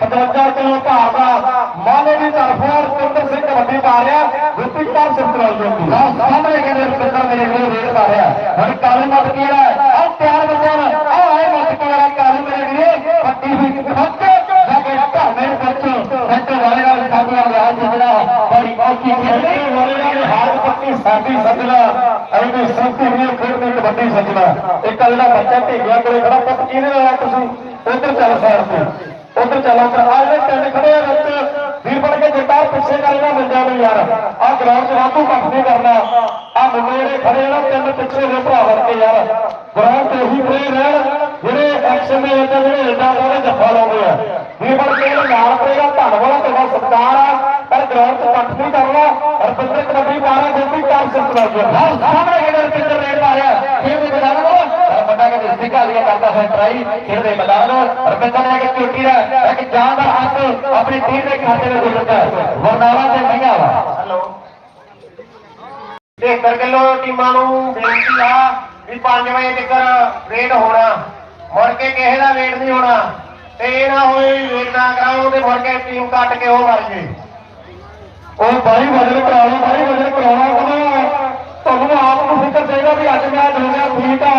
55 kilo ਭਾਰ ਦਾ ਮਾਲੇ ਤਰਫੋਂ ਸੁੰਦਰ ਸਿੰਘ ਕਬੱਡੀ ਪਾ ਰਿਹਾ ਗੁੱਪੀ ਜੀ ਸਾਹਮਣੇ ਕਹਿੰਦੇ ਸਿੰਤਰ ਮੇਰੇ ਕੋਲ ਰੇਡ ਪਾ ਹੁਣ ਕਾਲੀ ਮੱਤ ਕੀ ਹੈ? ਆ ਤਿਆਰ ਬੱਚਾ ਆ ਆਏ ਮੱਤ ਕੀ ਹੈ ਕਾਲੀ ਮੇਰੇ ਵੀਰੇ ਪੱਟੀ ਵੀ ਖੱਟ ਜਾ ਕੇ ਵਿੱਚ ਸੱਚ ਵਾਲੇ ਨਾਲ ਸਾਡੀਆਂ ਵਿਆਹ ਜਿਹੜਾ ਬੜੀ ਔਖੀ ਖੇਡੀ। ਵਾਲੇ ਨਾਲ ਹਾਰ ਪੱਕੀ ਸਾਡੀ ਸੱਜਣਾ। ਐਵੇਂ ਸੰਤੀ ਵੀ ਖੇਡਦੀ ਕਬੱਡੀ ਸੱਜਣਾ। ਇੱਕ ਜਿਹੜਾ ਬੱਚਾ ਢੇਗਿਆ ਕੋਲੇ ਖੜਾ। ਪੁੱਤ, ਕਿਹਦੇ ਨਾਲ ਤੁਸੀਂ? ਉਧਰ ਚੱਲ ਸਾਈਡ ਚੱਲ ਉਧਰ ਆ ਜਿਹੜੇ ਤਿੰਨ ਖੜੇ ਆ ਵਿੱਚ, ਵੀਰ ਬਣ ਕੇ ਜੱਟਾ ਪਿੱਛੇ ਕਰ ਬੰਦਿਆਂ ਨੂੰ ਯਾਰ। ਆ ਗਰਾਊਂਡ 'ਚ ਵਾਧੂ ਕੱਖ ਨਹੀਂ ਕਰਨਾ। ਆ ਮੁੰਡੇ ਜਿਹੜੇ ਖੜੇ ਆ ਨਾ, ਤਿੰਨ ਪਿੱਛੇ ਦੇ ਭਰਾ ਵਰਗੇ ਯਾਰ। ਗਰਾਊਂਡ ਤੇ ਉਹੀ ਪਲੇ ਰਹਿਣ ਜਿਹੜੇ ਐਕਸ਼ਨ ਦੇ ਵਿੱਚ ਜਿਹੜੇ ਏਡਾ ਸਾਰੇ ਜੱਫਾ ਲਾਉਂਦੇ ਆ। ਵੀਰ ਬਣ ਕੇ ਇਹਨਾਂ ਨਾਲ ਪਏਗਾ ਧੰਨਵਾਦ, ਤੁਹਾਡਾ ਸਤਿਕਾਰ ਆ। ਪਰ ਗਰਾਊਂਡ 'ਚ ਕੱਖ ਨਹੀਂ ਕਰਨਾ। ਰਪਿੰਦਰ ਕਬੱਡੀ ਮਾਰਾ ਗੋਪੀ ਕਰ ਸਕਦਾ ਜੀ ਸਾਹਮਣੇ ਖੇਡ ਰਪਿੰਦਰ ਰੇਡ ਮਾਰਿਆ। ਖੇਡ ਦੇ ਮੈਦਾਨ ਨੂੰ ਬੰਦਾ ਕਿ ਸਿੱਕਾ ਲਿਆ ਕਰਦਾ ਹੈ ਟਰਾਈ ਖੇਡ ਦੇ ਮੈਦਾਨ ਨੂੰ ਰਪਿੰਦਰ ਨੇ ਕਿ ਚੋਟੀ ਦਾ ਇੱਕ ਜਾਨ ਦਾ ਹੱਥ ਆਪਣੀ ਟੀਮ ਦੇ ਖਾਤੇ ਵਿੱਚ ਦਿੱਤਾ ਵਰਨਾਲਾ ਤੇ ਮਹਿੰਗਾ ਵਾ। ਹੈਲੋ। 73 ਕਿਲੋ ਟੀਮਾਂ ਨੂੰ ਬੇਨਤੀ ਆ ਵੀ 5 ਵਜੇ ਤੱਕ ਵੇਟ ਹੋਣਾ। ਮੁੜ ਕੇ ਕਿਸੇ ਦਾ ਵੇਟ ਨਹੀਂ ਹੋਣਾ। ਤੇ ਇਹ ਨਾ ਹੋਏ ਵੇਟ ਨਾ ਕਰਾਓ ਤੇ ਮੁੜ ਕੇ ਟੀਮ ਕੱਟ ਕੇ ਉਹ ਮਰ ਜੇ। ਉਹ ਬਾਈ ਵਜਨ ਕਰਾਉਣਾ ਬਾਈ ਵਜਨ ਕਰਾਉਣਾ ਕਹਿੰਦਾ ਤੁਹਾਨੂੰ ਆਪ ਨੂੰ ਫਿਕਰ ਚਾਹੀਦਾ ਵੀ ਅੱਜ ਮੈਚ ਹੋ ਗਿਆ ਠੀਕ ਆ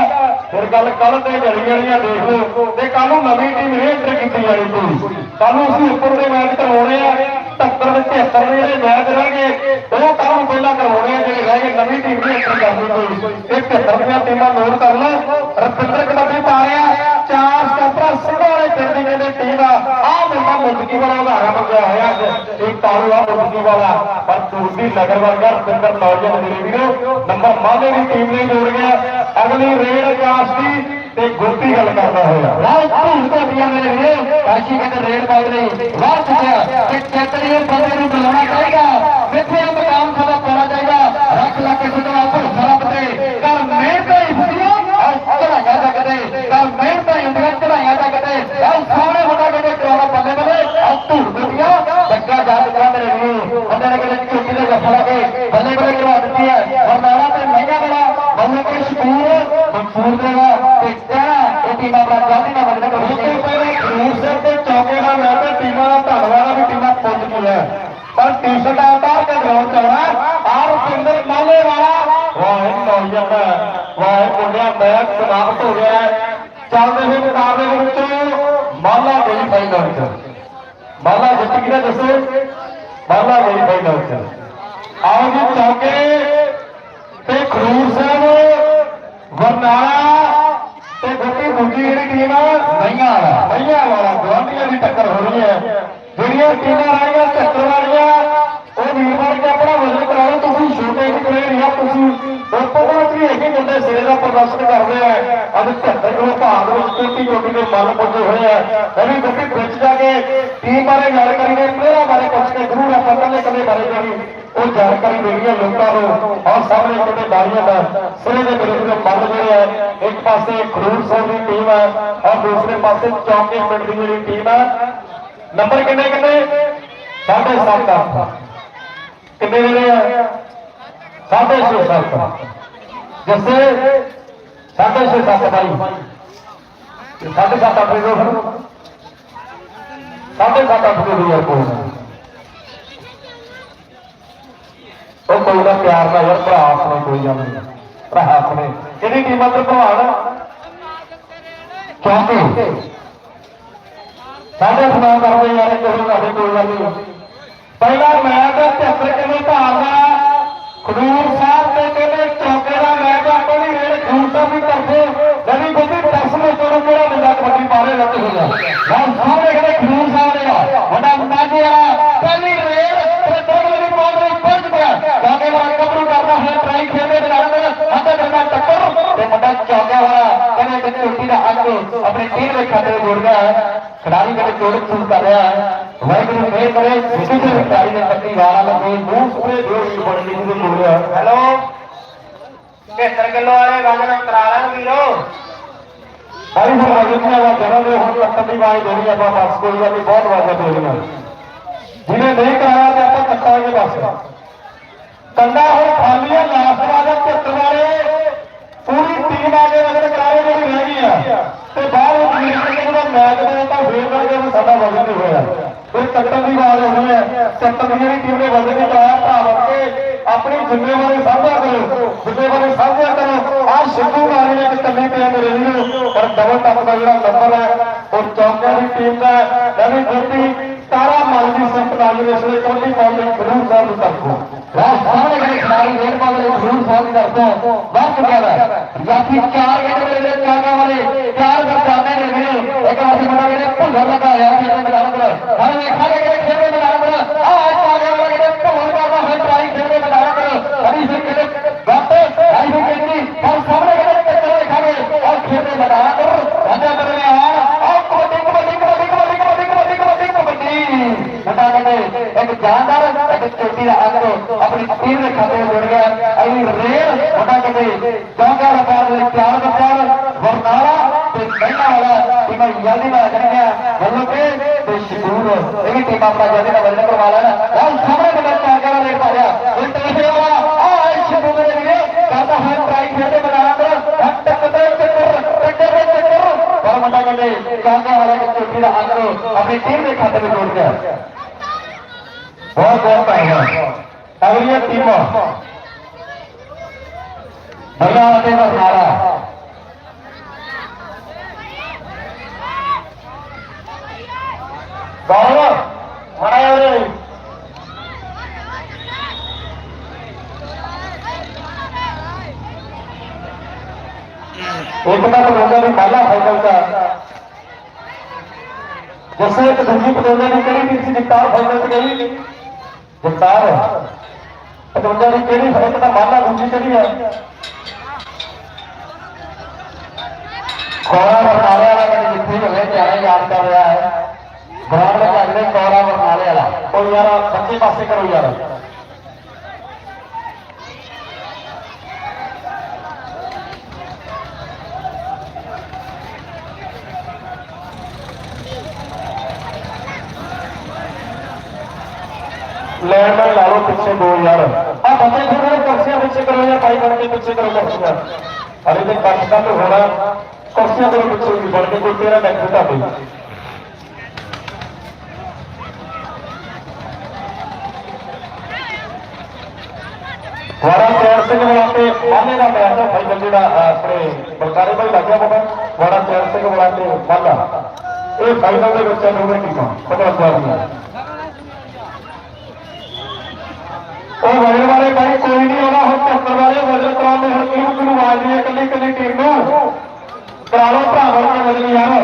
ਫਿਰ ਗੱਲ ਕੱਲ ਤੇ ਜੜੀ ਵਾਲੀਆਂ ਦੇਖ ਲਓ। ਤੇ ਕੱਲ ਨੂੰ ਨਵੀਂ ਟੀਮ ਇਹ ਐਂਟਰ ਕੀਤੀ ਜਾਣੀ ਕੋਈ ਕੱਲ ਨੂੰ ਅਸੀਂ ਉੱਪਰ ਦੇ ਮੈਚ ਕਰਵਾਉਣੇ ਆ 70 ਦੇ 73 ਦੇ ਜਿਹੜੇ ਮੈਚ ਰਹਿਣਗੇ ਉਹ ਕੱਲ ਨੂੰ ਪਹਿਲਾਂ ਕਰਵਾਉਣੇ ਆ, ਜਿਹੜੇ ਰਹਿ ਗਏ, ਨਵੀਂ ਟੀਮ ਦੀ ਐਂਟਰ ਕਰਨੀ ਕੋਈ ਇਹ 73 ਦੀਆਂ ਟੀਮਾਂ ਨੋਟ ਕਰ ਲਓ। ਰਪਿੰਦਰ ਕਬੱਡੀ ਪਾ ਰਿਹਾ ਚਾਰ ਸਟਾਪਰਾ ਸਿੰਘਾਂ ਵਾਲੇ ਪਿੰਡ ਦੀ ਕਹਿੰਦੇ ਟੀਮ ਆ ਆਹ ਮੁੰਡਾ ਵਾਲਾ ਉਦਾਹਰਨ ਮੰਗਿਆ ਹੋਇਆ ਅੱਜ, ਇਹ ਕਾਲੂ ਆ ਮੁੰਡਕੀ ਵਾਲਾ। ਪਰ ਦੂਸਰੀ ਨਗਰ ਵਰਗਾ ਰਪਿੰਦਰ ਨੌਜਵਾਨ ਮੇਰੇ ਵੀਰੋ, ਨੰਬਰ ਮਾਲੇ ਦੀ ਟੀਮ ਨੇ ਜੋੜ ਗਿਆ। ਅਗਲੀ ਰੇਡ ਆਕਾਸ਼ ਦੀ ਤੇ ਗੁਰਤੀ ਗੱਲ ਕਰਦਾ ਹੋਇਆ। ਵਾਹ ਧੂਮ ਤੋਂ ਮੇਰੇ ਵੀਰੋ, ਕਾਸ਼ੀ ਕਹਿੰਦੇ ਰੇਡ ਪਾਉ ਲਈ। ਵਾਹ ਚੁੱਕਿਆ ਤੇ ਚੇਤਨੀ ਬੰਦੇ ਨੂੰ ਬੁਲਾਉਣਾ ਚਾਹੀਦਾ। ਮਿੱਥੇ ਮਕਾਮ ਸਾਡਾ ਪਾਉਣਾ ਚਾਹੀਦਾ ਰੱਖ ਲਾ ਕੇ ਸੁਣਵਾ ਭਰੋਸਾ ਰੱਬ ਤੇ ਕਰ ਮਿਹਨਤ ਹੀ ਹੁੰਦੀਆਂ ਔਰ ਚੜਾਈਆਂ ਤੱਕਦੇ ਕਰ ਮਿਹਨਤ ਹੀ ਹੁੰਦੀਆਂ ਚੜਾਈਆਂ ਤੱਕਦੇ ਔਰ ਸੋਹਣੇ ਮੁੰਡਾ ਕਹਿੰਦੇ ਕਰਾਉਣਾ ਬੱਲੇ ਬੱਲੇ ਔਰ ਧੂੜ ਦੁਨੀਆ ਬੱਗਾ ਜਾ ਕੇ ਮੇਰੇ ਵੀਰੋ ਬੰਦੇ ਨੇ ਕਹਿੰਦੇ ਝੋਟੀ ਦੇ ਜੱਫਾ ਕੇ ਬੱਲੇ ਬੱਲੇ ਕਰਵਾ ਦਿੱਤੀ ਹੈ ਔਰ ਨਾਲਾ ਤੇ ਮਹਿੰਗਾ ਬੜਾ ਬੰਦੇ ਕੇ ਸ਼ਕੂਰ ਮਨਸੂਰ ਦੇਗਾ ਤੇ ਕਹਿਣਾ ਇਹ ਟੀਮਾਂ ਬੜਾ ਜਲਦੀ ਨਾਲ ਬੰਦੇ ਨੂੰ ਤੋਂ ਪਹਿਲੇ ਖੂਰ ਸਿੰਘ ਤੇ ਚੌਕੇ ਦਾ ਮੈਂ ਤੇ ਟੀਮਾਂ ਦਾ ਧੰਨਵਾਦ ਆ ਵੀ ਟੀਮਾਂ ਪੁੱਜ ਗਈਆਂ ਪਰ ਟੀ-ਸ਼ਰਟ ਆ ਬਾਹਰ ਕੇ ਗਰਾਊਂਡ ਚ ਆਉਣਾ ਆਰ ਪਿੰਦਰ ਮਾਲੇ ਵਾਲਾ ਵਾਹ ਨੌਜਵਾਨ ਵਾਹ ਮੁੰਡਿਆ ਮੈਚ ਸਮਾਪਤ ਹੋ ਗਿਆ ਹੈ। ਚੱਲਦੇ ਹੋਏ ਮੁਕਾਬਲੇ ਦੇ ਵਿੱਚ ਮਾਲਾ ਗਈ ਫਾਈਨਲ ਚ ਮਾਲਾ ਜਿੱਤ ਗਿਆ ਦੱਸੋ ਮਾਲਾ ਗਈ ਫਾਈਨਲ ਆਓ ਜੀ, ਚੌਕੇ ਤੇ ਖਰੂਰ ਸਾਹਿਬ, ਵਰਨਾਲਾ ਤੇ ਗੁੱਟੀ ਦੂਜੀ ਜਿਹੜੀ ਟੀਮ ਆ ਮਈਆਂ ਵਾਲਾ। ਮਈਆਂ ਵਾਲਾ ਗਵਾਂਢੀਆਂ ਦੀ ਟੱਕਰ ਹੋ ਰਹੀ ਹੈ। ਜਿਹੜੀਆਂ ਟੀਮਾਂ ਰਹੀਆਂ, ਟੱਕਰ ਵਾਲੀਆਂ, ਉਹ ਵੀਰਵਾਰ ਕੇ ਆਪਣਾ ਵਜ਼ਨ ਕਰਾਓ ਤੁਸੀਂ ਛੋਟੇ ਜਿਹੇ ਪਲੇਅਰ ਆ ਤੁਸੀਂ ਵੀ ਇਹੀ ਮੁੰਡੇ ਸਿਰੇ ਦਾ ਪ੍ਰਦਰਸ਼ਨ ਕਰਦੇ ਆ। ਅੱਜ 73 ਕਿਲੋ ਭਾਰ ਵਿੱਚ ਕੁੱਤੀ ਜੋਗੀ ਦੇ ਮਨ ਪੁੱਜੇ ਹੋਏ ਆ। ਐਵੇਂ ਗੁੱਟੀ ਵਿੱਚ ਜਾ ਕੇ ਟੀਮ ਬਾਰੇ ਗੱਲ ਕਰੀਏ ਪਲੇਅਰਾਂ ਬਾਰੇ ਪੁੱਛ ਕੇ ਜ਼ਰੂਰ ਆਪਾਂ ਕੱਲੇ ਕੱਲੇ ਬਾਰੇ ਜਿਹੜੀ ਉਹ ਜਾਣਕਾਰੀ ਦੇਣੀ ਹੈ ਲੋਕਾਂ ਨੂੰ। ਔਰ ਸਾਹਮਣੇ ਕਿਤੇ ਬਾਰੀਆਂ ਦਾ ਸਿਰੇ ਦੇ ਵਿਰੁੱਧ ਦੇ ਮੱਲ ਜਿਹੜੇ ਆ, ਇੱਕ ਪਾਸੇ ਖਰੂਰ ਸਿੰਘ ਦੀ ਟੀਮ ਹੈ ਔਰ ਦੂਸਰੇ ਪਾਸੇ ਚੌਕੇ ਪਿੰਡ ਦੀ ਜਿਹੜੀ ਟੀਮ ਹੈ ਨੰਬਰ ਕਿੰਨੇ ਕਿੰਨੇ? ਸਾਢੇ ਸੱਤ ਅੱਠ ਕਿੰਨੇ ਜਿਹੜੇ ਆ? ਸਾਢੇ ਛੇ ਸੱਤ ਜਿਸੇ ਸਾਢੇ ਛੇ ਸੱਤ ਬਾਈ ਤੇ ਸਾਢੇ ਸੱਤ ਅੱਠ ਦੇ ਫਿਰ ਸਾਢੇ ਸੱਤ ਅੱਠ ਦੇ ਦੋ ਉਹ ਕੋਈ ਨਾ ਪਿਆਰ ਨਾਲ ਯਾਰ, ਭਰਾ ਆਪਣੇ ਕੋਈ ਗੱਲ ਭਰਾ ਆਪਣੇ। ਕਿਹੜੀ ਟੀਮਾਂ ਤੇ ਭਲਵਾਨ ਚੌਂਕੀ। ਸਾਡੇ ਸੁਣਾ ਕਰਦੇ ਯਾਰ ਕੋਈ ਸਾਡੇ ਕੋਈ ਗੱਲ ਨਹੀਂ। ਪਹਿਲਾ ਮੈਚ 73 ਕਿਲੋ ਭਾਰ ਦਾ ਖਡੂਰ ਸਾਹਿਬ ਖਿਡਾਰੀ ਕਹਿੰਦੇ ਕਰ ਰਿਹਾ ਹੈ। ਵਾਹਿਗੁਰੂ ਮਿਹਰ ਕਰੇ ਜਿੱਤੀ ਦੇ ਖਿਡਾਰੀ ਦੇ ਪੱਤੀ ਵਾਲਾ ਲੱਗੇ ਮੂੰਹ ਪੂਰੇ ਜੋੜ ਬਣ ਗਈ ਨੂੰ ਜੋੜਿਆ ਹੈਲੋ? 73 ਕਿਲੋ ਵਾਲੇ ਵਜਨ ਕਰਾ ਲੈਣ ਵੀਰੋ। ਸਾਰੀ ਫਿਰ ਵਜਨੀਆਂ ਦਾ ਜਨਮ ਦੇ ਹੁਣ ਲੱਤਾਂ ਦੀ ਆਵਾਜ਼ ਦੇਣੀ ਆਪਾਂ ਬਸ ਕੋਈ ਗੱਲ ਨਹੀਂ, ਬਹੁਤ ਵਾਜਾ ਦੇਣੀਆਂ ਜਿਹਨੇ ਨਹੀਂ ਕਰਾਇਆ ਤੇ ਆਪਾਂ ਕੱਟਾਂਗੇ ਬਸ ਕੰਡਾ ਹੁਣ ਖਾਲੀਆਂ ਲਾਸਟ ਵਾਲਾ ਝੱਟ ਵਾਲੇ ਪੂਰੀ ਟੀਮ ਆ ਕੇ ਵਜਨ ਕਰਾਵੇ ਜਿਹੜੀ ਰਹਿ ਗਈ ਆ। ਤੇ ਬਾਹਰ ਮੈਚ ਦੇ ਤਾਂ ਫੇਰ ਕਰਕੇ ਵੀ ਸਾਡਾ ਵਜਨ ਨਹੀਂ ਹੋਇਆ। ਚੱਟਣ ਦੀ ਆਵਾਜ਼ ਆਉਣੀ ਹੈ। ਚੱਟਣ ਟੀਮ ਨੇ ਵਜਨ ਨਹੀਂ ਕਰਾਇਆ ਭਰਾ ਬਣ ਆਪਣੀ ਜ਼ਿੰਮੇਵਾਰੀ ਸਾਂਭਿਆ ਕਰੋ। ਜ਼ਿੰਮੇਵਾਰੀ ਸਾਂਭਿਆ ਕਰੋ। ਆ ਸਿੱਧੂ ਮਾਰੀ ਨੇ ਇੱਕ ਪਿਆ ਮੇਰੇ ਵੀਰ ਪਰ ਡਬਲ ਟੱਪ ਦਾ ਜਿਹੜਾ ਨੰਬਰ ਹੈ, ਉਹ ਚੌਕਿਆਂ ਦੀ ਟੀਮ ਦਾ ਨਵੀਂ ਜੋਤੀ ਤਾਰਾ ਮਲ ਦੀ ਸੰਤ ਨਾਲ ਇਸ ਵੇਲੇ ਕਬੱਡੀ ਗੁਰੂ ਸਾਹਿਬ ਨੂੰ ਤਰਫੋਂ ਸਾਰੇ ਖਿਡਾਰੀ ਰੇਡ ਪਾਉਂਦੇ ਨੇ ਸਾਹਿਬ ਦੀ ਤਰਫੋਂ ਚੁੱਕਿਆ ਹੈ ਜਾਫੀ ਚਾਰ ਗੇੜ ਵੇਲੇ ਦੇ ਚਾਗਾ ਵਾਲੇ, ਚਾਰ ਗਰਦਾਨੇ ਨੇ ਵੀਰ ਇੱਕ ਵਾਰ ਮੁੰਡਾ ਜਿਹੜੇ ਭੁੱਲਰ ਲਗਾ ਰਿਹਾ ਖੇਡ ਮੈਦਾਨ ਅੰਦਰ। ਹਰ ਵੇਖਾਂਗੇ ਜਲਦੀਬਾਜ਼ ਨੇ ਵੱਲੋਕੇ ਤੇ ਸ਼ਕੂਰ ਇਹ ਟੀਮ ਆਪਣਾ ਜਲਦੀ ਦਾ ਵੱਲਣ ਕਰਵਾ ਲੈਣਾ ਹੁਣ ਸਾਹਮਣੇ ਨੰਬਰ 4 ਦਾ ਰੇਟ ਆ ਰਿਹਾ ਉਲਟਾ ਫੇਰ ਵਾਲਾ ਆ ਆਇਸ਼ਾ ਬੁਗਰ ਦੇ ਵੀਰੇ ਕਰਦਾ ਹੈ। ਟਰਾਈ ਫੇਰ ਬਣਾ ਕਰ ਹੱਟ ਕਦੇ ਚੱਕਰ ਟੱਕਰ ਦੇ ਚੱਕਰ ਪਰ ਮੁੰਡਾ ਕਹਿੰਦੇ ਕਾਂਗਾ ਵਾਲਾ ਕਿ ਚੋਟੀ ਦਾ ਅੰਦਰੋਂ ਆਪਣੀ ਟੀਮ ਦੇ ਖਾਤੇ ਵਿੱਚ ਜੋੜ ਗਿਆ గౌరవం మన ఎవరు एकनाथ मुंडा ने पहला फाइनल का जैसे एक संजीव मुंडा ने कई टीम से जगतार फाइनल में गई जगतार मुंडा ने कई फाइनल का माला गुंजी चली है कौरा बता रहा है कि जितने लोग हैं यार याद कर रहे ਬਰਨਾਲੇ ਵਾਲਾ ਕੋਈ ਯਾਰ ਪਾਸੇ ਕਰੋ ਯਾਰ। ਲੈਣ ਨਾਲ ਲਾ ਲਓ ਪਿੱਛੇ ਦੋ ਯਾਰ। ਆ ਬੰਦੇ ਥੋੜੇ ਕੁਰਸੀਆਂ ਪਿੱਛੇ ਕਰੋ ਯਾਰ ਭਾਈ ਬਣ ਕੇ ਪਿੱਛੇ ਕਰੋ ਕੁਰਸੀਆਂ। ਅਰੇ ਤੇ ਕੱਟ ਕੱਟ ਹੋਣਾ। ਕੁਰਸੀਆਂ ਕਰੋ ਪਿੱਛੇ ਵੀ ਬਣ ਕੇ ਕੋਈ ਤੇਰਾ ਡੈਕ ਤੁਹਾਡੇ ਵਾਰਾ ਚੈਰ ਸਿੰਘ ਬੁਲਾਤੇ ਮਾਲੇ ਦਾ ਮੈਚ ਹੈ। ਫਾਈਨਲ ਜਿਹੜਾ ਆਪਣੇ ਬਲਕਾਰੇ ਭਾਈ ਲੱਗਿਆ ਪਤਾ ਵਾਰਾ ਚੈਰ ਸਿੰਘ ਵਾਲਾ ਤੇ ਮਾਲਾ ਇਹ ਫਾਈਨਲ ਦੇ ਵਿੱਚ ਦੋਵੇਂ ਟੀਮਾਂ ਪਤਾ ਲੱਗਿਆ ਉਹ ਵਜਨ ਵਾਲੇ ਭਾਈ ਕੋਈ ਨਹੀਂ ਆਉਣਾ ਹੁਣ ਚੱਕਰ ਵਾਲੇ ਵਜਨ ਕਰਾਉਣ ਦੇ ਹੁਣ ਕਿਹਨੂੰ ਕਿਹਨੂੰ ਆਵਾਜ਼ ਦੀ ਇਕੱਲੀ ਇਕੱਲੀ ਟੀਮ ਨੂੰ ਕਰਾ ਲਓ ਭਰਾ ਬਣ ਕੇ ਵਜਨ ਯਾਰ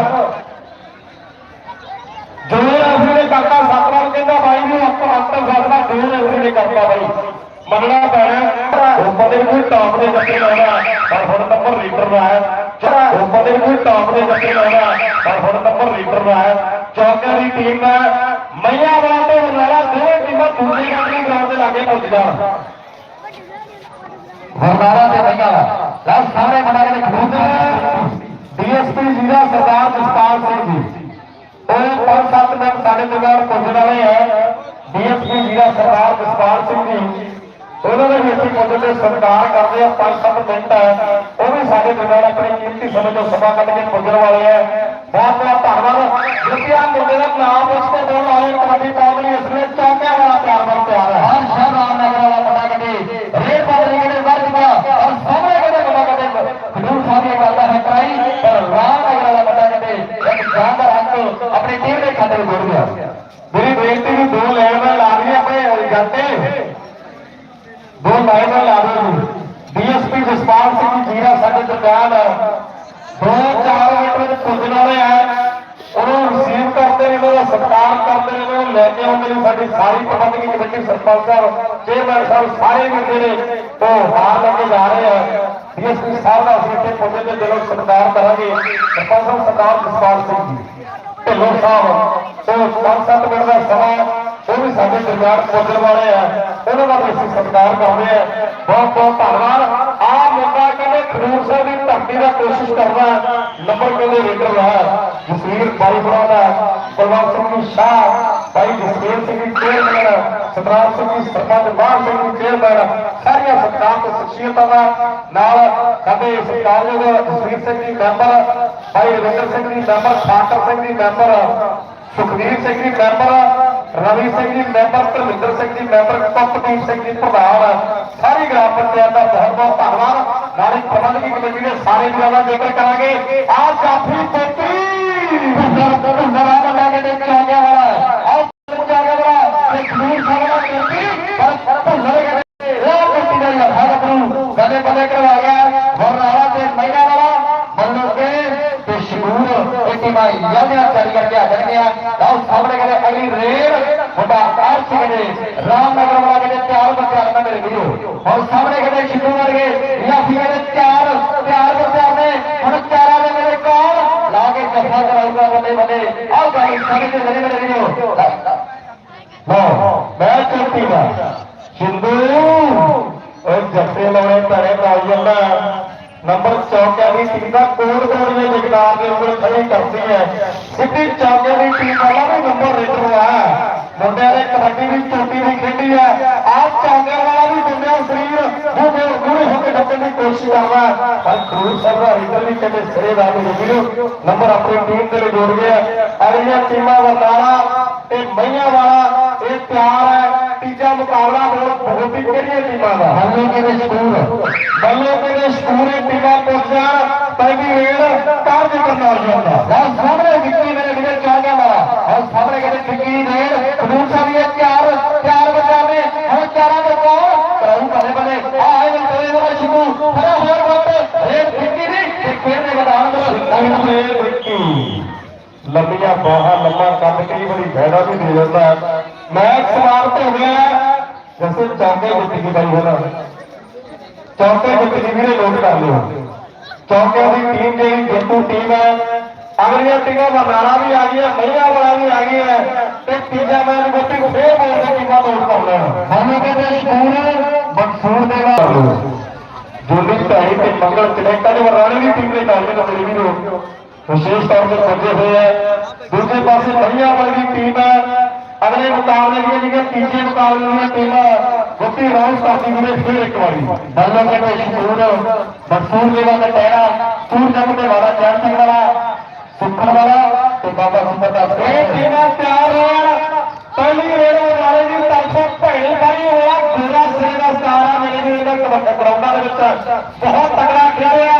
ਜੋ ਅਸਲੀ ਨੇ ਕਾਕਾ ਸਤਨਾਮ ਕਹਿੰਦਾ ਬਾਈ ਨੂੰ ਆਪਾਂ ਅੰਤਰ ਸਾਧਨਾ ਦੋ ਅਸਲੀ ਨੇ ਕਰਤਾ ਬਾਈ ਮੰਨਣਾ ਪੈਣਾ ਉਹ ਬੰਦੇ ਨੂੰ ਕੋਈ ਟਾਪ ਦੇ ਜੱਟੇ ਲਾਉਣਾ ਪਰ ਹੁਣ ਨੰਬਰ ਲੀਡਰ ਦਾ ਹੈ। ਉਹ ਬੰਦੇ ਨੂੰ ਕੋਈ ਟਾਪ ਦੇ ਜੱਟੇ ਲਾਉਣਾ ਪਰ ਹੁਣ ਨੰਬਰ ਲੀਡਰ ਦਾ ਹੈ। ਚੌਕਿਆਂ ਦੀ ਟੀਮ ਹੈ। ਮਈਆਂ ਤੇ ਵਰਨਾਲਾ ਦੋਵੇਂ ਟੀਮਾਂ ਦੂਜੀ ਕੰਟਰੀ ਗਰਾਊਂਡ ਦੇ ਲਾਗੇ ਪਹੁੰਚ ਜਾਣ ਵਰਨਾਲਾ ਤੇ ਭਈਆ ਲਾ ਸਾਰੇ ਮੁੰਡਾ ਕਹਿੰਦੇ ਖੂਦ ਡੀਐਸਪੀ ਜੀਰਾ ਸਰਦਾਰ ਜਸਪਾਲ ਸਿੰਘ ਜੀ। ਉਹ ਪੰਜ ਸੱਤ ਮਿੰਟ ਸਾਡੇ ਦਰਬਾਰ ਪਹੁੰਚਣ ਵਾਲੇ ਹੈ ਡੀਐਸਪੀ ਜੀਰਾ ਸਰਦਾਰ ਜਸਪਾਲ ਸਿੰਘ ਜੀ। ਉਹਨਾਂ ਦੇ ਵਿੱਚ ਪਹੁੰਚਣ ਦੇ ਸਤਿਕਾਰ ਕਰਦੇ ਆ ਪੰਜ ਸੱਤ ਮਿੰਟ ਹੈ। ਉਹ ਵੀ ਸਾਡੇ ਦਰਬਾਰ ਆਪਣੇ ਕੀਮਤੀ ਸਮੇਂ ਤੋਂ ਸਮਾਂ ਕੱਢ ਕੇ ਪੁੱਜਣ ਵਾਲੇ ਹੈ। ਬਹੁਤ ਬਹੁਤ ਧੰਨਵਾਦ। ਜਿੱਤਿਆ ਮੁੰਡੇ ਦਾ ਨਾਮ ਉਸ ਤੇ ਦੋਨ ਵਾਲੇ ਕਬੱਡੀ ਪਾਉਣ ਲਈ ਇਸ ਵੇਲੇ ਚੌਕਿਆਂ ਵਾਲਾ ਪਿਆਰ ਬਰ ਪਿਆਰ ਹੈ ਹਰ ਸ਼ਹਿਰ ਰਾਮਨਗਰ ਵਾਲਾ ਮੁੰਡਾ ਕਹਿੰਦੇ ਰੇਡ ਪਾਦਰੀ ਕਹਿੰਦੇ ਵੱਧ ਗਿਆ ਔਰ ਸਾਹਮਣੇ ਕਹਿੰਦੇ ਮੁੰਡਾ ਕਹਿੰਦੇ ਖਡੂਰ ਸਾਹਿਬ ਦੀ ਕਰਦਾ ਹੈ ਟਰਾਈ ਪਰ ਰਾਮਨਗਰ ਵਾਲਾ ਮੁੰਡਾ ਕਹਿੰਦੇ ਇੱਕ ਸ਼ਾਨਦਾਰ ਅੰਕ ਆਪਣੀ ਟੀਮ ਦੇ ਖਾਤੇ ਵਿੱਚ ਜੁੜ ਗਿਆ ਮੇਰੀ ਬੇਨਤੀ ਨੂੰ ਦੋ ਲੈਣ ਨਾਲ ਲਾ ਦਈਏ ਆਪਣੇ ਜਾਂਦੇ ਦੋ ਲਾਈਨ ਨਾਲ ਲਾ ਦਿਓ ਡੀਐਸਪੀ ਜਸਪਾਲ ਸਿੰਘ ਜੀਰਾ ਸਾਡੇ ਦਰਮਿਆਨ ਦੋ ਚਾਰ ਮਿੰਟ ਵਿੱਚ ਪੁੱਜਣ ਵਾਲੇ ਆ ਉਹਨੂੰ ਰਿਸੀਵ ਕਰਦੇ ਨੇ ਉਹਦਾ ਕਰਦੇ ਨੇ ਉਹਨੂੰ ਲੈ ਕੇ ਆਉਂਦੇ ਨੇ ਸਾਡੀ ਸਾਰੀ ਪ੍ਰਬੰਧਕੀ ਕਮੇਟੀ, ਸਰਪੰਚ ਸਾਹਿਬ ਚੇਅਰਮੈਨ ਸਾਹਿਬ, ਸਾਰੇ ਮਿਲਦੇ ਨੇ ਉਹ ਹਾਰ ਲੈ ਕੇ ਜਾ ਰਹੇ ਆ। ਡੀਐਸਪੀ ਸਾਹਿਬ ਦਾ ਅਸੀਂ ਇੱਥੇ ਪੁੱਜੇ ਦੇ ਦਿਲੋਂ ਸਤਿਕਾਰ ਕਰਾਂਗੇ, ਸਰਪੰਚ ਸਾਹਿਬ ਸਰਦਾਰ ਜਸਪਾਲ ਸਿੰਘ ਜੀ, ਢਿੱਲੋਂ ਸਾਹਿਬ, ਉਹ ਪੰਜ ਸੱਤ ਮਿੰਟ ਦਾ ਸਮਾਂ ਉਹ ਵੀ ਸਾਡੇ ਦਰਬਾਰ ਪਹੁੰਚਣ ਵਾਲੇ ਆ, ਉਹਨਾਂ ਦਾ ਵੀ ਅਸੀਂ ਸਤਿਕਾਰ ਕਰਦੇ ਆ ਬਹੁਤ ਬਹੁਤ ਧੰਨਵਾਦ। ਆ ਮੁੰਡਾ ਕਹਿੰਦੇ ਖਡੂਰ ਸਾਹਿਬ ਦੀ ਧਰਤੀ ਦਾ ਕੋਸ਼ਿਸ਼ ਕਰਦਾ ਨੰਬਰ ਕਹਿੰਦੇ ਲੀਡਰ ਰਹਾ ਜਸਵੀਰ ਬਾਈ ਬਣਾ ਦਾ ਬਲਵੰਤ ਸਿੰਘ ਜੀ ਸ਼ਾਹ। ਭਾਈ ਜਸਵੀਰ ਸਿੰਘ ਜੀ ਚੇਅਰਮੈਨ ਸਤਰਾਮ ਸਿੰਘ ਜੀ ਸਰਪੰਚ ਬਾਹਰ ਸਿੰਘ ਜੀ ਚੇਅਰਮੈਨ ਸਾਰੀਆਂ ਸਰਕਾਰ ਤੇ ਸ਼ਖਸੀਅਤਾਂ ਦਾ ਨਾਲ ਸਾਡੇ ਸਰਕਾਰਯੋਗ ਜਸਵੀਰ ਸਿੰਘ ਜੀ ਮੈਂਬਰ ਭਾਈ Ravinder Singh ji member ਖਾਟਰ Singh ji member Sukhvir Singh ji member Ravi Singh ji member, Dharmendra Singh ji member, Kuldeep Singh ji ਪ੍ਰਧਾਨ, ਸਾਰੀ ਗ੍ਰਾਮ ਪੰਚਾਇਤ ਦਾ ਬਹੁਤ ਬਹੁਤ ਧੰਨਵਾਦ। ਨਾਲੇ ਪ੍ਰਬੰਧਕੀ ਕਮੇਟੀ ਦੇ ਸਾਰੇ ਵੀਰਾਂ ਦਾ ਜ਼ਿਕਰ ਕਰਾਂਗੇ। ਆ ਜਾਫੀ ਪੋਤੀ ਨਵਾਂ ਬੰਦਾ ਕਿਤੇ ਚਾਗਿਆ ਵਾਲਾ ਆਹ ਚਾਗਿਆ ਵਾਲਾ ਤੇ ਖੂਨ ਸਾਰਾ ਕਰਦੀ ਪਰ ਭੁੱਲਰ ਕਹਿੰਦੇ ਉਹ ਕੁੱਤੀ ਦਾ ਯਾਰ ਹਰ ਨੂੰ ਕਦੇ ਕਦੇ ਕਰਵਾ ਗਿਆ ਹੋਰ ਵਾਲਾ ਤੇ ਮਹਿਲਾ ਵਾਲਾ ਮੰਨੋ ਕੇ ਤੇ ਸ਼ਗੂਰ ਇਹ ਟੀਮਾਂ ਯਾਦਾਂ ਚੱਲ ਕਰਕੇ ਆ ਜਾਣਗੀਆਂ ਆਹ ਸਾਹਮਣੇ ਕਹਿੰਦੇ ਅਗਲੀ ਰੇਡ ਵੱਡਾ ਕਾਰ ਸੀ ਕਹਿੰਦੇ ਰਾਮਨਗਰ ਵਾਲਾ ਕਹਿੰਦੇ ਤਿਆਰ ਬੱਚਾ ਨਾ ਮੇਰੇ ਵੀਰੋ। ਔਰ ਸਾਹਮਣੇ ਕਹਿੰਦੇ ਸਿੱਧੂ ਵਰਗੇ ਜਾਂ ਫਿਰ ਕਹਿੰਦੇ ਤਿਆਰ ਤਿਆਰ ਬੱਚਾ ਨੇ ਹੁਣ ਚਾਰਾਂ ਦੇ ਮੇਰੇ ਕੋਲ ਲਾ ਕੇ ਜੱਫਾ ਕਰਾਊਗਾ ਬੰਦੇ ਬੰਦੇ ਆਹ ਗਾਈ ਸਾਰੇ ਦੇ ਮੇਰੇ ਮੇਰੇ ਵੀਰੋ ਲਓ ਮੈਂ ਚੋਟੀ ਦਾ ਸਿੰਧੂ ਓਏ ਜੱਫੇ ਲਾਉਣੇ ਪੈਣੇ ਪਾਈ ਜਾਂਦਾ ਨੰਬਰ ਚੌਕਿਆ ਦੀ ਟੀਮ ਦਾ ਕੋੜ ਕੋੜੀਆਂ ਜਗਦਾਰ ਦੇ ਉਂਗਲ ਖੜੀ ਕਰਦੀ ਹੈ ਸਿੱਧੀ ਚੌਕਿਆ ਦੀ ਟੀਮ ਵਾਲਾ ਵੀ ਨੰਬਰ ਰੇਟਰ ਆ ਮੁੰਡਿਆਂ ਨੇ ਕਬੱਡੀ ਦੀ ਚੋਟੀ ਵੀ ਖੇਡੀ ਹੈ ਆਹ ਚੌਕਿਆ ਵਾਲਾ ਵੀ ਮੁੰਡਿਆਂ ਸਰੀਰ ਮੂਹੇ ਮੂਹੇ ਹੋ ਕੇ ਦੀ ਦਾ ਰੇਟਰ ਵੀ ਕਹਿੰਦੇ ਸਿਰੇ ਦਾ ਵੀ ਵੀਰੋ ਨੰਬਰ ਆਪਣੀ ਟੀਮ ਦੇ ਲਈ ਜੋੜ ਗਿਆ ਅਗਲੀਆਂ ਟੀਮਾਂ ਵਰਦਾਰਾ ਤੇ ਮਈਆਂ ਵਾਲਾ ਇਹ ਤਿਆਰ ਹੈ। ਤੀਜਾ ਮੁਕਾਬਲਾ ਹੋਰ ਬਹੁਤ ਹੀ ਕਿਹੜੀਆਂ ਟੀਮਾਂ ਦਾ। ਹੱਲੇ ਕਿਹਦੇ ਸ਼ਗੂਰ ਬੱਲੋ ਕਹਿੰਦੇ ਸਕੂਲੇ ਟੀਮਾਂ ਪੁੱਜ ਜਾਣ ਪਹਿਲੀ ਰੇਡ ਕਾਰਜ ਕਰਨਾ ਜਾਂਦਾ ਆਹ ਸਾਹਮਣੇ ਵਿੱਕੀ ਮੇਰੇ ਵੀਰੇ ਚਾਗਿਆ ਵਾਲਾ। ਆਹ ਸਾਹਮਣੇ ਕਹਿੰਦੇ ਵਿੱਕੀ ਦੀ ਰੇਡ ਖਡੂਰ ਸਾਹਿਬ ਇਹ ਤਿਆਰ ਜਸੇ ਚੌਕੇ ਜਿੱਤ ਗਈ ਬਾਈ ਹੋਣਾ ਚੌਕੇ ਜਿੱਤ ਗਈ ਵੀਰੇ ਨੋਟ ਕਰ ਲਿਓ ਚੌਕੇ ਦੀ ਟੀਮ ਜਿਹੜੀ ਜੇਤੂ ਟੀਮ ਹੈ ਅਗਲੀਆਂ ਟੀਮਾਂ ਬਰਨਾਲਾ ਵੀ ਆ ਗਈਆਂ ਮਈਆਂ ਵਾਲਾ ਵੀ ਆ ਗਈ ਹੈ ਤੇ ਤੀਜਾ ਮੈਚ ਗੋਪੀ ਨੂੰ ਫੇਰ ਬੋਲ ਕੇ ਟੀਮਾਂ ਨੋਟ ਕਰ ਲੈਣ ਸਾਨੂੰ ਕਹਿੰਦੇ ਸ਼ਗੂਰ ਮਨਸੂਰ ਦੇ ਨਾਲ ਜੋਲੀ ਢਾਈ ਤੇ ਮੰਗਲ ਕਨੇਕਟਾ ਦੇ ਵਰਾਣੇ ਦੀ ਟੀਮ ਦੇ ਨਾਲ ਦੇ ਮੇਰੇ ਵੀਰੋ ਵਿਸ਼ੇਸ਼ ਤੌਰ ਤੇ ਪੁੱਜੇ ਹੋਏ ਹੈ ਦੂਜੇ ਪਾਸੇ ਮਈਆਂ ਵਾਲੀ ਦੀ ਟੀਮ ਹੈ ਅਗਲੇ ਮੁਕਾਬਲੇ ਦੀਆਂ ਜਿਹੜੀਆਂ ਤੀਜੇ ਮੁਕਾਬਲੇ ਦੀਆਂ ਟੀਮਾਂ ਗੋਪੀ ਰਾਉਸ ਕਰਦੀ ਵੀਰੇ ਫੇਰ ਇੱਕ ਵਾਰੀ। ਬੱਲੋ ਕਹਿੰਦੇ ਸ਼ਗੂਰ ਮਨਸੂਰ ਦੇ ਵਾਲਾ ਟਹਿਰਾ ਸੂਰ ਜੰਗ ਦੇ ਵਾਲਾ ਚੈਨ ਸਿੰਘ ਵਾਲਾ ਸੁਖਣ ਵਾਲਾ ਤੇ ਬਾਬਾ ਸੁੰਦਰ ਦਾ ਇਹ ਟੀਮਾਂ ਤਿਆਰ ਰਹਿਣ ਪਹਿਲੀ ਰੇਡ ਵਾਲੇ ਦੀ ਤਰਫੋਂ ਭੈਣੀ ਬਾਈ ਹੋਇਆ ਪੂਰਾ ਸਿਰੇ ਦਾ ਸਤਾਰਾ ਮੇਰੇ ਵੀਰ ਦਾ ਕਬੱਡੀ ਗਰਾਊਂਡਾਂ ਦੇ ਵਿੱਚ ਬਹੁਤ ਤਕੜਾ ਖੇਡਿਆ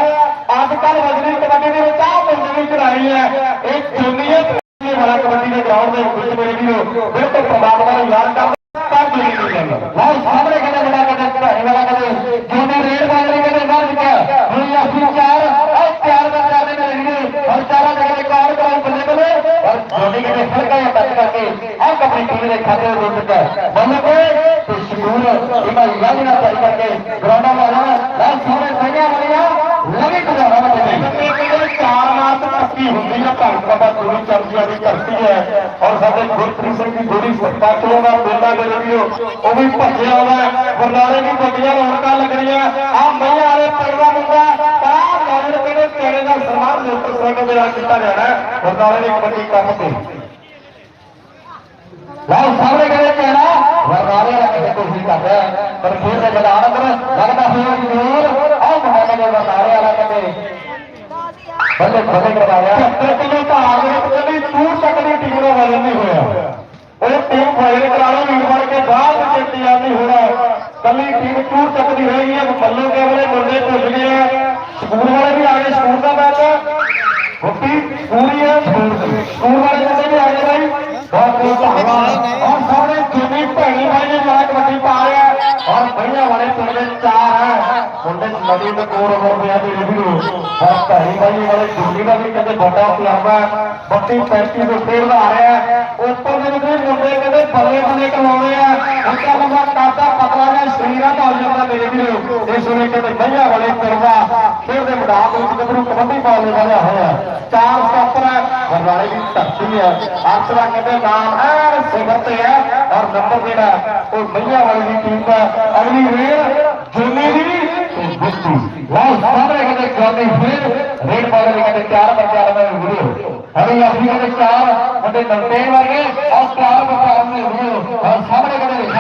ਅੱਜ ਕੱਲ ਵਜਨੀ ਕਬੱਡੀ ਦੇ ਵਿੱਚ ਆਹ ਮੁੰਡੇ ਵੀ ਚੜਾਈ ਹੈ ਇਹ ਜੂਨੀਅਰ ਵਾਲਾ ਕਬੱਡੀ ਦੇ ਗਰਾਊਂਡ ਦੇ ਵਿੱਚ ਮੇਰੇ ਵੀਰੋ ਬਿਲਕੁਲ ਪਰਮਾਤਮਾ ਨੂੰ ਯਾਦ ਕਰ ਕਰ ਨਹੀਂ ਜਾਂਦਾ ਬਹੁਤ ਸਾਹਮਣੇ ਕਹਿੰਦੇ ਬੜਾ ਕਹਿੰਦੇ ਚੜਾਈ ਵਾਲਾ ਕਹਿੰਦੇ ਜਿੰਨੇ ਰੇਡ ਵਾਲੇ ਕਹਿੰਦੇ ਬਾਹਰ ਨਿਕਲਿਆ ਹੁਣ ਅਸੀਂ ਚਾਰ ਉਹ ਚਾਰ ਬੰਦੇ ਆਦੇ ਮੇਰੇ ਵੀਰੇ ਔਰ ਚਾਰਾਂ ਦੇ ਕਹਿੰਦੇ ਕਾਰ ਕਰਾਉ ਬੱਲੇ ਬੱਲੇ ਔਰ ਜੋੜੀ ਕਹਿੰਦੇ ਫੜਕਾ ਜਾਂ ਟੱਚ ਕਰਕੇ ਆਹ ਆਪਣੀ ਟੀਮ ਦੇ ਖਾਤੇ ਵਿੱਚ ਰੁੱਟ ਗਿਆ ਬੱਲੇ ਬੱਲੇ ਤੇ ਸ਼ਗੂਰ ਇਹਨਾਂ ਯਾਦ ਨਾਲ ਚੱਲ ਕਰਕੇ ਗਰਾਊਂਡਾਂ ਵਾਲਾ ਲਾਲ ਸਾਹਮਣੇ ਸਹੀਆਂ ਵਾਲੀਆਂ ਲਗੇ ਕੁਝਾਰਾ ਬੱਲੇ ਚਾਰ ਮਾਸ ਪੱਕੀ ਹੁੰਦੀ ਹੈ ਧਰਮ ਬਾਬਾ ਗੁਰੂ ਚਰਚਾ ਦੀ ਧਰਤੀ ਹੈ। ਔਰ ਸਾਡੇ ਗੁਰਪ੍ਰੀਤ ਸਿੰਘ ਦੀ ਜੋੜੀ ਸਤਪਾਚੋਂ ਦਾ ਬੇਟਾ ਦੇ ਰਵੀਓ ਉਹ ਵੀ ਭੱਜਿਆ ਆਉਂਦਾ ਬਰਨਾਲੇ ਦੀ ਵੱਡੀਆਂ ਰੌਣਕਾਂ ਲੱਗ ਰਹੀਆਂ ਆ ਮਈਆਂ ਵਾਲੇ ਪਿੰਡ ਦਾ ਮੁੰਡਾ ਤਾਂ ਮੌਜੂਦ ਕਹਿੰਦੇ ਤੇਰੇ ਦਾ ਸਨਮਾਨ ਮੋਟਰਸਾਈਕਲ ਦੇ ਨਾਲ ਕੀਤਾ ਜਾਣਾ ਬਰਨਾਲੇ ਦੀ ਕਬੱਡੀ ਕੰਮ ਤੇ। ਲਾਲ ਸਾਹਮਣੇ ਵਰਨਾਲੇ ਵਾਲਾ ਕਿਸੇ ਕੋਸ਼ਿਸ਼ ਕਰ ਰਿਹਾ ਹੈ। ਪਰ ਫਿਰ ਦੇ ਮੈਦਾਨ ਅੰਦਰ ਲੱਗਦਾ ਹੋਇਆ ਜ਼ਰੂਰ ਆਹ ਮੁਹੱਲੇ ਦੇ ਵਰਨਾਲੇ ਵਾਲਾ ਕਹਿੰਦੇ ਬੱਲੇ ਬੱਲੇ ਕਰਵਾਇਆ 70 ਕਿਲੋ ਭਾਰ ਦੇ ਵਿੱਚ ਕਦੀ ਦੂਰ ਤੱਕ ਦੀ ਟੀਮ ਦਾ ਵਜਨ ਨਹੀਂ ਹੋਇਆ ਉਹ ਟੀਮ ਫਾਇਰ ਕਰਾ ਲਓ ਵੀਰ ਫੜ ਕੇ ਬਾਹਰ ਨੂੰ ਚੇਤੀਆਂ ਨਹੀਂ ਹੋਣਾ ਕੱਲੀ ਟੀਮ ਦੂਰ ਤੱਕ ਦੀ ਰਹਿ ਗਈ ਹੈ ਮੱਲੋ ਕੇ ਵਾਲੇ ਮੁੰਡੇ ਭੁੱਲ ਗਏ ਆ ਸਕੂਲ ਵਾਲੇ ਵੀ ਆ ਗਏ ਸਕੂਲ ਦਾ ਮੈਚ ਹੁੱਟੀ ਪੂਰੀ ਹੈ ਸਕੂਲ ਵਾਲੇ ਮੁੰਡੇ ਵੀ ਆ ਗਏ ਬਾਈ ਬਹੁਤ ਬਹੁਤ ਧੰਨਵਾਦ ਔਰ ਸਾਰੇ ਜਿੰਨੀ ਭੈਣੀ ਭਾਈ ਨੇ ਜਿਹੜਾ ਕਬੱਡੀ ਪਾ ਰਿਹਾ ਔਰ ਭਈਆ ਵਾਲੇ ਪਿੰਡ ਦੇ ਚਾਰ ਹੈ ਨਦੀ ਦੇ ਕੋਲ ਹੋ ਗਿਆ ਰਿਵਿਊ ਔਰ ਭੈਣੀ ਭਾਈ ਵਾਲੇ ਜੁਗੀ ਦਾ ਵੀ ਕਹਿੰਦੇ ਵੱਡਾ ਕਲੱਬ ਹੈ ਬੱਤੀ 35 ਤੋਂ ਖੇਡਦਾ ਆ ਰਿਹਾ ਉੱਪਰ ਦੇ ਵੀ ਮੁੰਡੇ ਕਹਿੰਦੇ ਬੱਲੇ ਬੱਲੇ ਕਰਵਾਉਂਦੇ ਆ। ਉੱਚਾ ਬੰਦਾ ਕਾਤਾ ਪਤਲਾ ਜਿਹਾ ਸਰੀਰਾਂ ਦਾ ਹੋ ਜਾਂਦਾ ਮੇਰੇ ਵੀਰੋ ਇਸ ਵੇਲੇ ਕਹਿੰਦੇ ਭਈਆ ਵਾਲੇ ਪਿੰਡ ਦਾ ਖੇਡਦੇ ਮੈਦਾਨ ਵਿੱਚ ਗੱਭਰੂ ਕਬੱਡੀ ਪਾਉਣੇ ਵਾਲਾ ਹੋਇਆ। ਚਾਰ ਸਟਾਪਰ ਹੈ ਬਰਨਾਲੇ ਦੀ ਧਰਤੀ ਹੈ ਅਰਸ਼ਰਾ ਕਹਿੰਦੇ ਨਾਮ ਐਨ ਸਿਖਰ ਤੇ ਹੈ ਔਰ ਨੰਬਰ ਜਿਹੜਾ ਉਹ ਮਈਆਂ ਵਾਲੀ ਦੀ ਟੀਮ ਦਾ। ਅਗਲੀ ਰੇਲ ਜੁਨੀ ਦੀ ಕುಸ್ತಿ ಲಾಸ್ಟ್ ಸಾಮ್ರಾಜ್ಯದ ಕ್ರಾಂತಿ ಫೀಲ್ಡ್ ರೇಡ್ ಬಾಲರಿಗಡೆ ಚಾರ ಪ್ರಚಾರ ಗುರು ಹಳೆಯ ಅಫ್ರಿಕಾದ ಚಾರ ಮತ್ತೆ ನಲ್ವತ್ತೈದು ವರೆಗೆ ಆ ಚಾರ ಪ್ರಚಾರ ಗುರು ಸಾಮ್ರಾಜ್ಯದಲ್ಲಿ